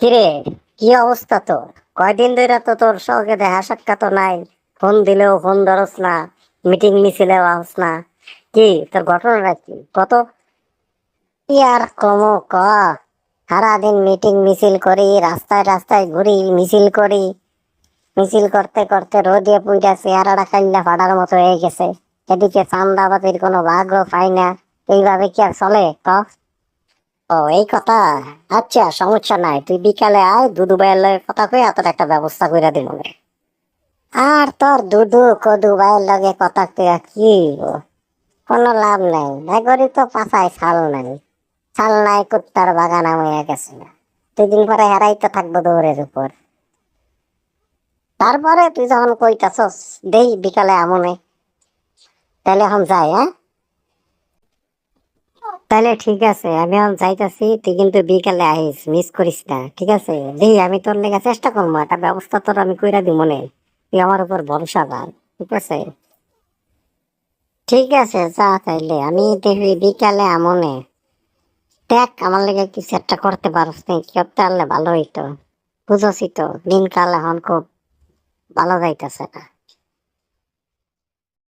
কিরে, কি অবস্থা তোর? কয়দিন ধরে তো তোর সঙ্গে দেখা সাক্ষাৎ নাই, ফোন দিলেও ফোন ধরস না, মিটিং মিছিলেও আস না। কি, তোর ঘটনাটা কি? কত? কি আর কম ক? সারাদিন মিটিং মিছিল করি, রাস্তায় রাস্তায় ঘুরি, মিছিল করি। মিছিল করতে করতে রোদে পুইটা চেহারাটা কাল্লা ফাটার মতো হয়ে গেছে। এদিকে চান্দাবাতির কোনো ভাগও পাই না। এইভাবে কি আর চলে ক? ও, এই কথা? আচ্ছা সমস্যা নাই। তুই বিকালে আয়, দুদু ভাইয়ের কথা কই তোর একটা ব্যবস্থা করে দিব আর তোর দুদু, কদু ভাইয়ের লগে কথা কইয়া কি? কোনো লাভ নাই। এগরি তো পাছায় ছাল নাই। ছাল নাই, কুত্তার বাগান হয়ে গেছে দুই দিন পরে হেরাই তো থাকব দৌড়ের উপর। তারপরে তুই যখন কইতাছস, দেই বিকালে আমনে। তাহলে এখন যাই হ্যাঁ? তাহলে ঠিক আছে, আমি এখন যাইতাছি, তুই কিন্তু বিকালে আইস মিস করিস না, ঠিক আছে? দেই, আমি তোর লেগে চেষ্টা করব, একটা ব্যবস্থা তোর আমি কইরা দিব মনে তুই আমার উপর ভরসা কর ঠিক আছে? ঠিক আছে, যা তাইলে, আমি দেখি বিকালে আমনে দেখ, আমার লেগে কিছু একটা করতে পারস নি করতে পারলে ভালো হইতো। বুঝছি তো, দিনকাল এখন খুব ভালো যাইতেছে না।